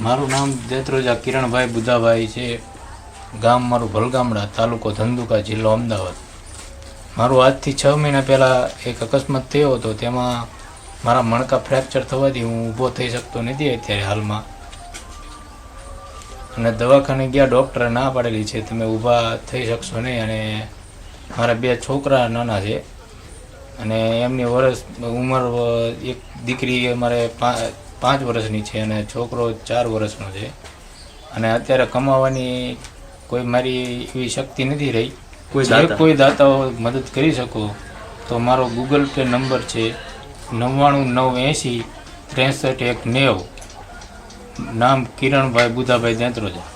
મારું નામ દેત્રોજા કિરણભાઈ બુધાભાઈ છે. ગામ મારું ભલગામડા, તાલુકો ધંધુકા જિલ્લો અમદાવાદ. મારું આજથી છ મહિના પહેલાં એક અકસ્માત થયો હતો. તેમાં મારા મણકા ફ્રેક્ચર થવાથી હું ઊભો થઈ શકતો નથી અત્યારે હાલમાં. અને દવાખાને ગયા, ડૉક્ટરે ના પાડેલી છે, તમે ઊભા થઈ શકશો નહીં. અને મારા બે છોકરા નાના છે. અને એમની વર્ષ ઉંમર, એક દીકરી અમારે પા- પાંચ વર્ષની છે અને છોકરો ચાર વર્ષનો છે. અને અત્યારે કમાવાની કોઈ મારી એવી શક્તિ નથી રહી. કોઈ? કોઈ દાતાઓ મદદ કરી શકો તો મારો ગૂગલ પે નંબર છે નવ્વાણું નવ એંસી ત્રેસઠ એક નેવ. નામ કિરણભાઈ બુધાભાઈ દેત્રોજા